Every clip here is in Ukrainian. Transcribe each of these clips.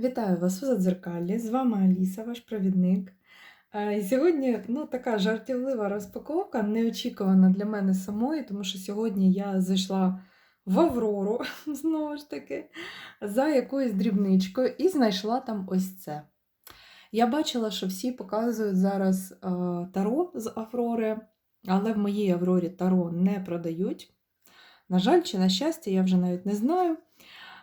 Вітаю вас у Задзеркалі. З вами Аліса, ваш провідник. Е, І сьогодні ну, така жартівлива розпаковка, неочікувана для мене самої, тому що сьогодні я зайшла в Аврору, знову ж таки, за якоюсь дрібничкою і знайшла там ось це. Я бачила, що всі показують зараз е, таро з Аврори, але в моїй Аврорі таро не продають. На жаль, чи на щастя, я вже навіть не знаю.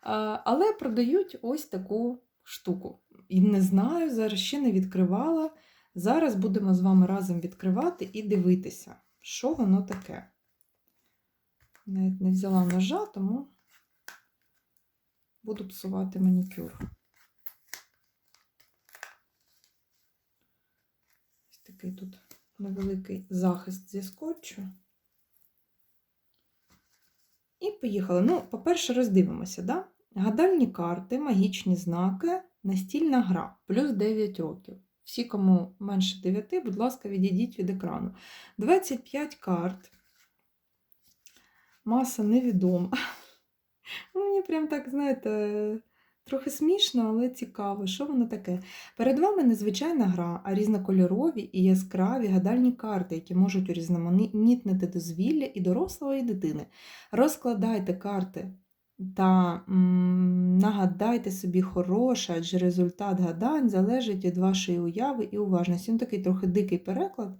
Але продають ось таку штуку. І не знаю, зараз ще не відкривала. Зараз будемо з вами разом відкривати і дивитися, що воно таке. Навіть не взяла ножа, тому буду псувати манікюр. Ось такий тут невеликий захист зі скотчу. І поїхали. Ну, по-перше, роздивимося, да? Гадальні карти, магічні знаки, настільна гра, плюс 9 років. Всі, кому менше 9, будь ласка, відійдіть від екрану. 25 карт. Маса невідома. Ну, Мені прям так, знаєте, трохи смішно, але цікаво, що воно таке. Перед вами незвичайна гра, а різнокольорові і яскраві гадальні карти, які можуть урізноманітнити дозвілля і дорослого, дитини. Розкладайте карти та м, нагадайте собі хороше, адже результат гадань залежить від вашої уяви і уважності. Ну, такий трохи дикий переклад.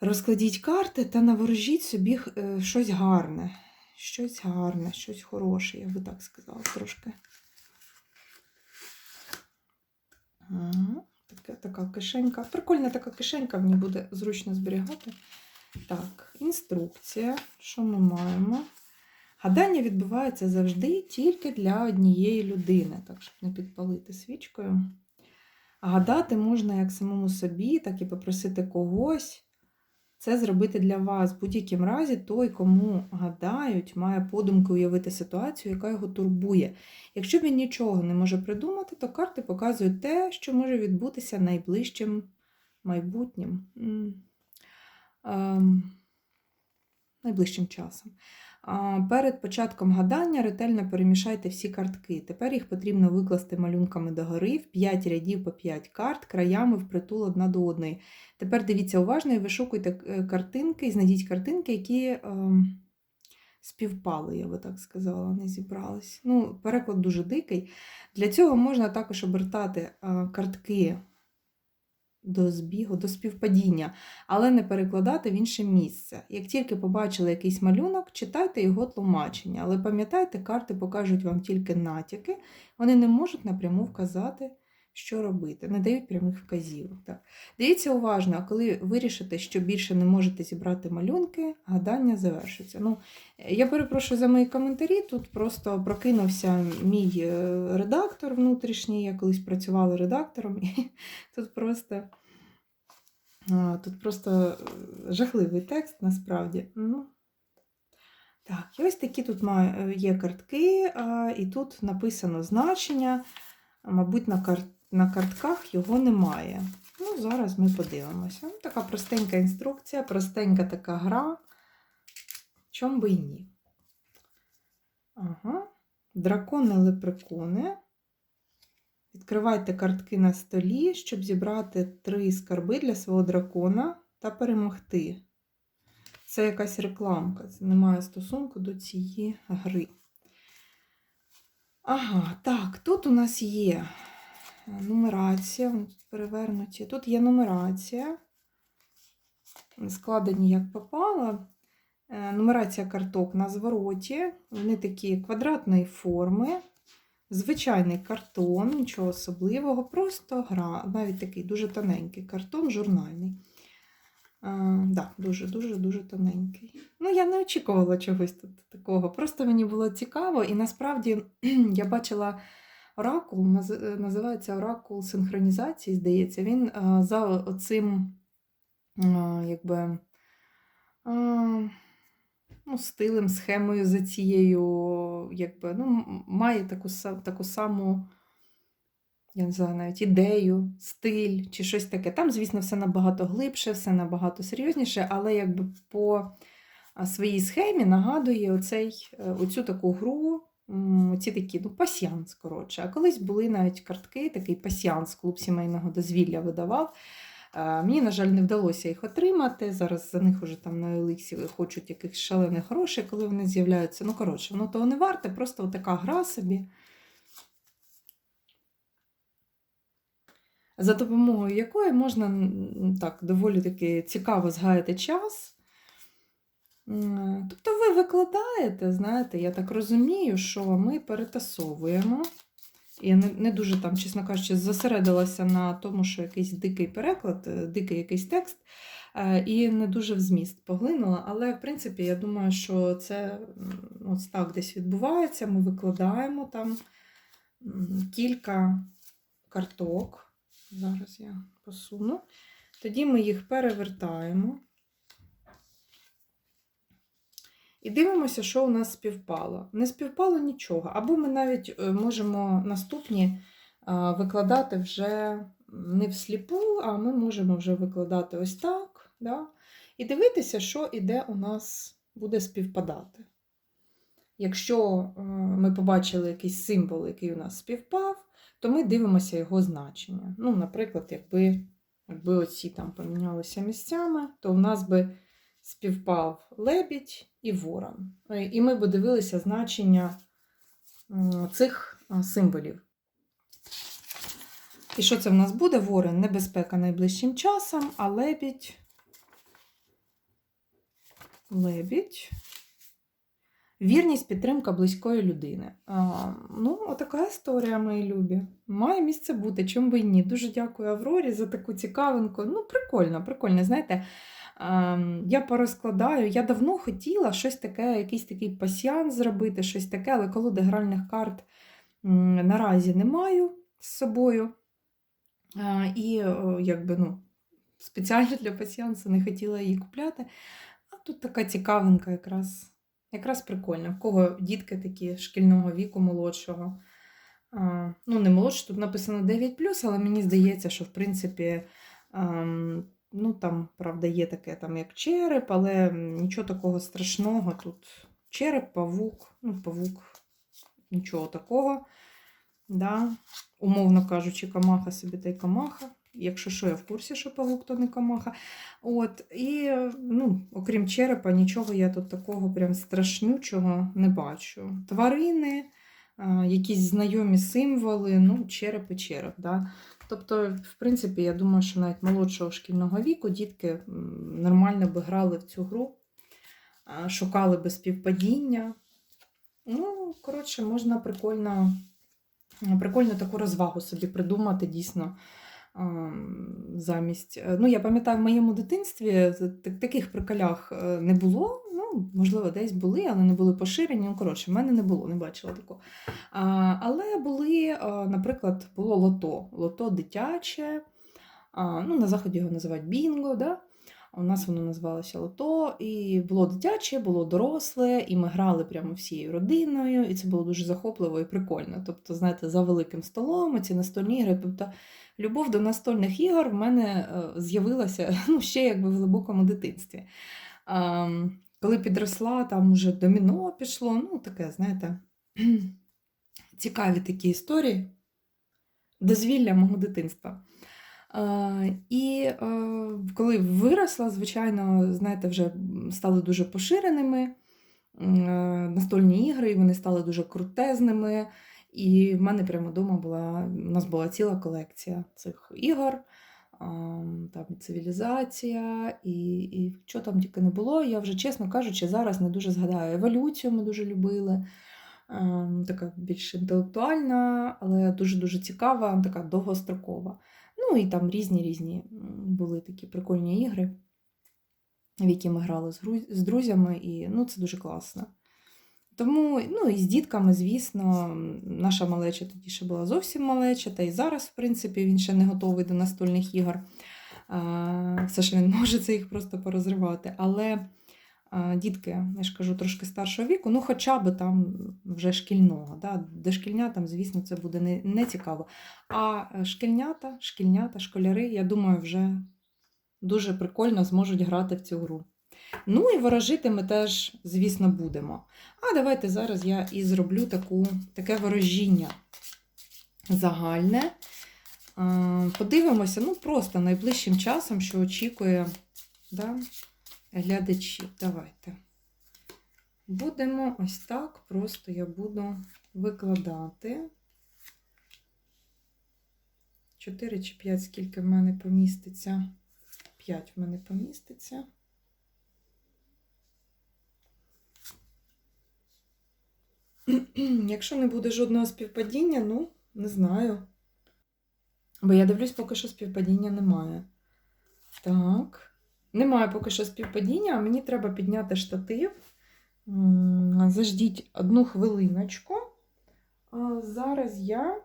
Розкладіть карти та наворожіть собі е, щось гарне. Щось гарне, щось хороше, я би так сказала трошки. Така, така кишенька. Прикольна така кишенька, ній буде зручно зберігати. Так, інструкція. Що ми маємо? Гадання відбувається завжди тільки для однієї людини, так, щоб не підпалити свічкою. А гадати можна як самому собі, так і попросити когось це зробити для вас. В будь-якому разі, той, кому гадають, має подумки уявити ситуацію, яка його турбує. Якщо він нічого не може придумати, то карти показують те, що може відбутися найближчим майбутнім. Ем, найближчим часом. Перед початком гадання ретельно перемішайте всі картки. Тепер їх потрібно викласти малюнками догори в 5 рядів по 5 карт, краями впритул одна до одної. Тепер дивіться уважно і вишукуйте е, картинки, і знайдіть картинки, які е, співпали, я би так сказала, не зібрались. Ну, Переклад дуже дикий. Для цього можна також обертати е, картки до збігу, до співпадіння, але не перекладати в інше місце. Як тільки побачили якийсь малюнок, читайте його тлумачення, але пам'ятайте, карти покажуть вам тільки натяки, вони не можуть напряму вказати, що робити, не дають прямих вказівок. Так. Дивіться уважно, а коли вирішите, що більше не можете зібрати малюнки, гадання завершиться. Ну, Я перепрошую за мої коментарі. Тут просто прокинувся мій е, редактор внутрішній, я колись працювала редактором, і тут просто. Тут просто е, жахливий текст насправді. Ну, Так, і ось такі тут е, є картки, і тут написано значення. Мабуть, на карт... на картках його немає. Ну, Зараз ми подивимося. Ну, Така простенька інструкція, простенька така гра. Чом би і ні. Ага. Дракони лепрекони. Відкривайте картки на столі, щоб зібрати три скарби для свого дракона та перемогти. Це якась рекламка, це не має стосунку до цієї гри. Ага, так, тут у нас є нумерація, перевернуті. Тут є нумерація. Складені як попало. Е, нумерація карток на звороті. Вони такі квадратної форми. Звичайний картон, нічого особливого, просто гра, навіть такий дуже тоненький картон, журнальний. А, да, Дуже-дуже-дуже тоненький. Ну, я не очікувала чогось тут такого. Просто мені було цікаво, і насправді я бачила оракул, називається оракул синхронізації, здається, він за оцим, якби ну, стилем, схемою за цією, якби, ну, має таку таку саму, я не знаю, навіть ідею, стиль чи щось таке. Там, звісно, все набагато глибше, все набагато серйозніше, але якби по своїй схемі нагадує оцей, е, оцю таку гру ці такі, ну, пасіанс, коротше. А колись були навіть картки, такий пасіанс, клуб сімейного дозвілля видавав. Мені, на жаль, не вдалося їх отримати. Зараз за них уже там на Еликсі хочуть якихось шалених грошей, коли вони з'являються. Ну, коротше, воно того не варте, просто така гра собі. За допомогою якої можна так доволі таки цікаво згаяти час. Тобто ви викладаєте, знаєте, я так розумію, що ми перетасовуємо. Я не, не дуже там, чесно кажучи, зосередилася на тому, що якийсь дикий переклад, е, дикий якийсь текст, е, і не дуже в зміст поглинула. Але, в принципі, я думаю, що це ось так десь відбувається. Ми викладаємо там кілька карток. Зараз я посуну. Тоді ми їх перевертаємо. І дивимося, що у нас співпало. Не співпало нічого. Або ми навіть е, можемо наступні е, викладати вже не всліпу, а ми можемо вже викладати ось так. Да? І дивитися, що іде у нас буде співпадати. Якщо е, ми побачили якийсь символ, який у нас співпав, то ми дивимося його значення. Ну, наприклад, якби, якби оці там помінялися місцями, то у нас би співпав лебідь і ворон. Е, І ми б дивилися значення цих символів. І що це в нас буде? Ворон небезпека найближчим часом, а лебідь. Лебідь. Вірність, підтримка близької людини. А, ну, отака історія, мої любі. Має місце бути, чому би і ні. Дуже дякую Аврорі за таку цікавинку. Ну, прикольно, прикольно. Знаєте, я порозкладаю. Я давно хотіла щось таке, якийсь такий пасіанс зробити, щось таке, але колоди гральних карт наразі не маю з собою. І, якби, ну, спеціально для пасіансу не хотіла її купляти. А тут така цікавинка якраз. Якраз прикольно. В кого дітки такі шкільного віку, молодшого. Ну, не молодший, тут написано 9, але мені здається, що в принципі, ам, ну там, правда, є таке там як череп, але нічого такого страшного. Тут череп, павук, ну, павук, нічого такого. Да. Умовно кажучи, камаха собі та й камаха. Якщо що, я в курсі, що павук, то не камаха. От, і, ну, окрім черепа, нічого я тут такого прям страшнючого не бачу. Тварини, якісь знайомі символи, ну, череп і череп. Да? Тобто, в принципі, я думаю, що навіть молодшого шкільного віку дітки нормально би грали в цю гру, шукали би співпадіння. Ну, коротше, можна прикольно, прикольно таку розвагу собі придумати дійсно замість. е, Ну, я пам'ятаю, в моєму дитинстві таких приколях е, не було. Можливо, десь були, але не були поширені. Ну, коротше, в мене не було, не бачила такого. А, але були, а, наприклад, було лото. Лото дитяче. А, ну, на заході його називають бінго. Да? У нас воно називалося лото. І було дитяче, було доросле, і ми грали прямо всією родиною, і це було дуже захопливо і прикольно. Тобто, знаєте, за великим столом, ці настольні ігри. Тобто, любов до настольних ігор в мене е, з'явилася ну, ще якби в глибокому дитинстві. Коли підросла, там уже доміно пішло, ну таке, знаєте, цікаві такі історії, дозвілля мого дитинства. І е, коли виросла, звичайно, знаєте, вже стали дуже поширеними е, настольні ігри, і вони стали дуже крутезними. І в мене прямо вдома була, у нас була ціла колекція цих ігор. Ам, Там цивілізація, і, і що там тільки не було. Я вже, чесно кажучи, зараз не дуже згадаю. Еволюцію ми дуже любили. ем, Така більш інтелектуальна, але дуже-дуже цікава, така довгострокова. Ну і там різні різні були такі прикольні ігри, в які ми грали з друзями, і ну, це дуже класно. Тому, ну і з дітками, звісно, наша малеча тоді ще була зовсім малеча, та і зараз, в принципі, він ще не готовий до настольних ігор. Все ж він може це їх просто порозривати. Але дітки, я ж кажу, трошки старшого віку, ну хоча б там вже шкільного. Да? Дошкільнятам, звісно, це буде не, не цікаво. А е, шкільнята, шкільнята, школяри, я думаю, вже дуже прикольно зможуть грати в цю гру. Ну і ворожити ми теж, звісно, будемо. А давайте зараз я і зроблю таку, таке ворожіння загальне. Подивимося, ну просто найближчим часом, що очікує да, глядачі. Давайте. Будемо ось так, просто я буду викладати. 4 чи 5, скільки в мене поміститься. 5 в мене поміститься. Якщо не буде жодного співпадіння, ну, не знаю. Бо я дивлюсь, поки що співпадіння немає. Так. Немає поки що співпадіння, а мені треба підняти штатив. Заждіть одну хвилиночку. Зараз я.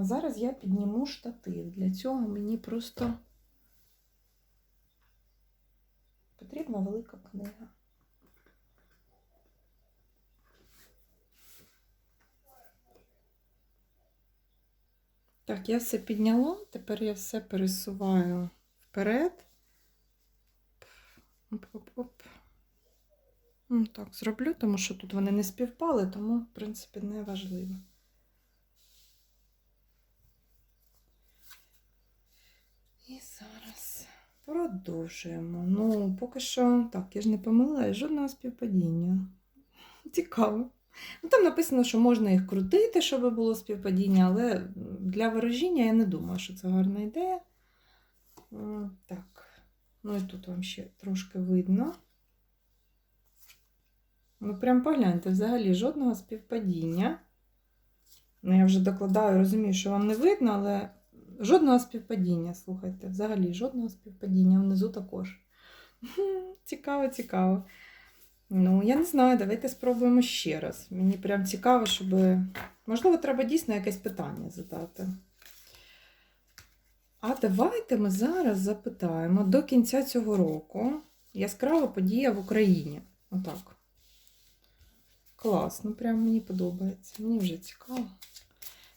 Зараз я підніму штатив. Для цього мені просто потрібна велика книга. Так, я все підняла, тепер я все пересуваю вперед. Оп-оп-оп. Ну, Так, зроблю, тому що тут вони не співпали, тому, в принципі, не важливо. І зараз продовжуємо. Ну, поки що, так, я ж не помила, жодного співпадіння. Цікаво. Ну, там написано, що можна їх крутити, щоб було співпадіння, але для ворожіння я не думаю, що це гарна ідея. Так, ну і тут вам ще трошки видно. Ну, прям погляньте, взагалі жодного співпадіння. Ну, я вже докладаю, розумію, що вам не видно, але жодного співпадіння, слухайте, взагалі жодного співпадіння внизу також. Цікаво, цікаво. Ну, я не знаю, давайте спробуємо ще раз. Мені прям цікаво, щоб. Можливо, треба дійсно якесь питання задати. А давайте ми зараз запитаємо до кінця цього року яскрава подія в Україні. Отак. Класно, прям мені подобається. Мені вже цікаво.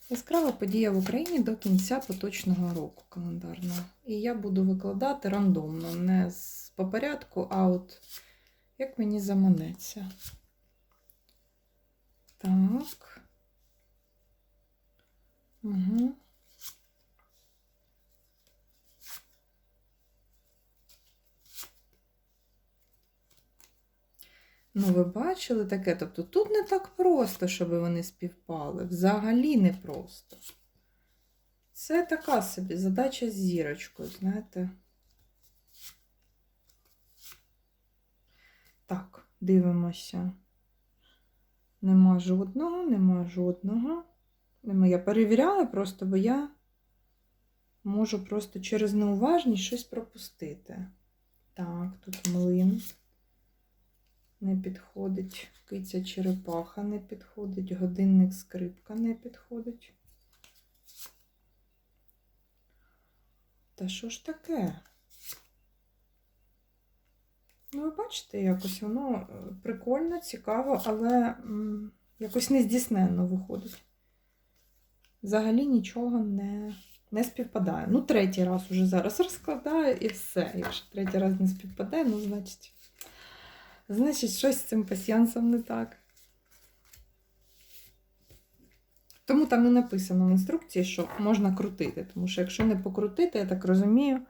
Яскрава подія в Україні до кінця поточного року календарного. І я буду викладати рандомно, не по порядку, а от як мені заманеться. Так. Угу. Ну, ви бачили таке? Тобто тут не так просто, щоб вони співпали. Взагалі не просто. Це така собі задача з зірочкою, знаєте. Так, дивимося. Нема жодного, нема жодного. Нема. Я перевіряла просто, бо я можу просто через неуважність щось пропустити. Так, тут млин не підходить. Киця черепаха не підходить, годинник скрипка не підходить. Та що ж таке? Ну, ви бачите, якось воно е, прикольно, цікаво, але якось нездійсненно виходить. Взагалі нічого не, не співпадає. Ну, третій раз уже зараз розкладаю і все. Якщо третій раз не співпадає, ну, значить, значить, щось з цим пасіянсом не так. Тому там не написано в інструкції, що можна крутити. Тому що якщо не покрутити, я так розумію,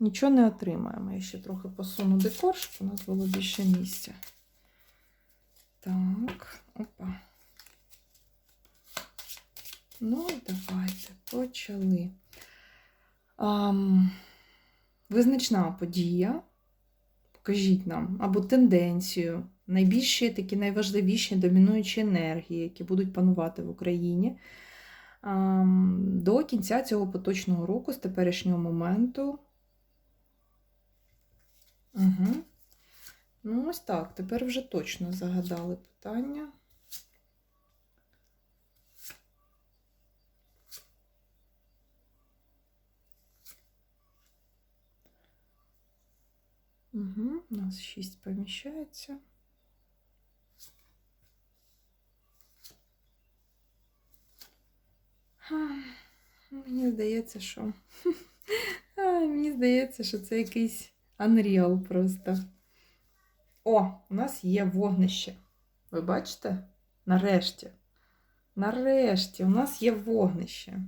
нічого не отримаємо. Я ще трохи посуну декор, щоб у нас було більше місця. Так, опа. Ну, давайте почали. Ам, визначна подія. Покажіть нам або тенденцію, найбільші такі найважливіші домінуючі енергії, які будуть панувати в Україні. До кінця цього поточного року, з теперішнього моменту. Угу. Ну, ось так. Тепер вже точно загадали питання. Угу. У нас 6 поміщається. Мені здається, що. Мені здається, що це якийсь Unreal просто. О, у нас є вогнище. Ви бачите? Нарешті. Нарешті, у нас є вогнище.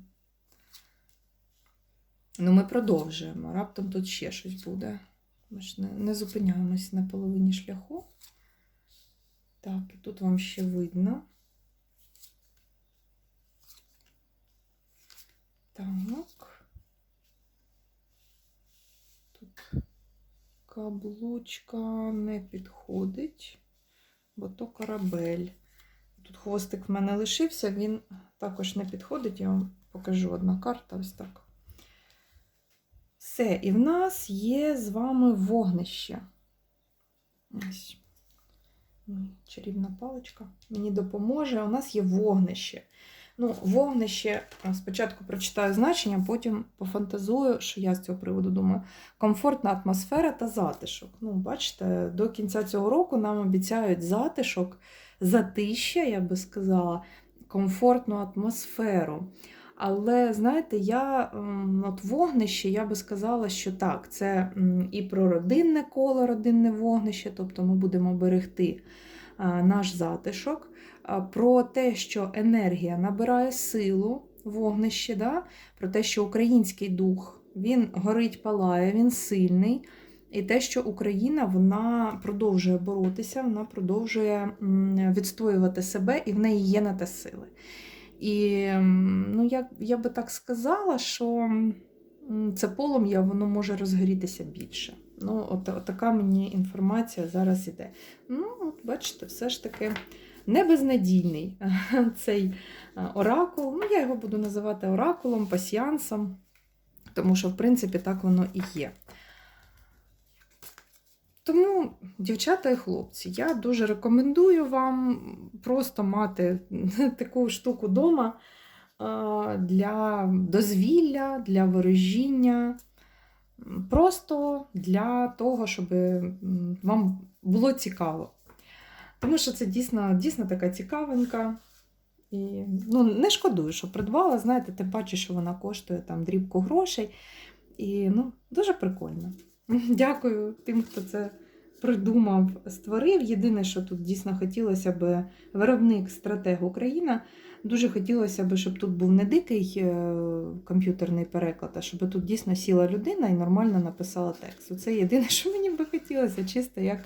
Ну, ми продовжуємо. Раптом тут ще щось буде. Ми ж не, не зупиняємось на половині шляху. Так, і тут вам ще видно. Так. Тут каблучка не підходить, бо то корабель. Тут хвостик в мене лишився, він також не підходить. Я вам покажу одна карта ось так. Все, і в нас є з вами вогнище. Ось. Чарівна паличка мені допоможе. У нас є вогнище. Ну, вогнище, спочатку прочитаю значення, потім пофантазую, що я з цього приводу думаю. Комфортна атмосфера та затишок. Ну, бачите, до кінця цього року нам обіцяють затишок, затища, я би сказала, комфортну атмосферу. Але знаєте, я от вогнище, я би сказала, що так, це і про родинне коло, родинне вогнище, тобто ми будемо берегти наш затишок, про те, що енергія набирає силу, вогнище, да? про те, що український дух він горить, палає, він сильний. І те, що Україна вона продовжує боротися, вона продовжує відстоювати себе, і в неї є на те сили. І ну, я, я би так сказала, що це полум'я воно може розгорітися більше. Ну, от, от така мені інформація зараз іде. Ну, от бачите, все ж таки не безнадійний цей е, оракул. Ну, я його буду називати оракулом, пасіансом, тому що, в принципі, так воно і є. Тому, дівчата і хлопці, я дуже рекомендую вам просто мати таку штуку вдома для дозвілля, для ворожіння, просто для того, щоб вам було цікаво. Тому що це дійсно, дійсно така цікавинка. І ну, не шкодую, що придбала, знаєте, тим паче, що вона коштує там дрібку грошей. І ну, дуже прикольно. Дякую тим, хто це придумав, створив. Єдине, що тут дійсно хотілося б виробник стратег Україна. Дуже хотілося б, щоб тут був не дикий е, комп'ютерний переклад, а щоб тут дійсно сіла людина і нормально написала текст. Це єдине, що мені би хотілося, чисто як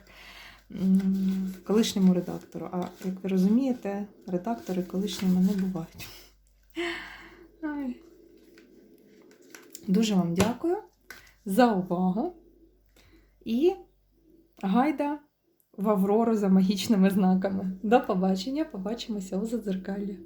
колишньому редактору. А як ви розумієте, редактори колишніми не бувають. Дуже вам дякую за увагу. І гайда в Аврору за магічними знаками. До побачення, побачимося у Задзеркалі.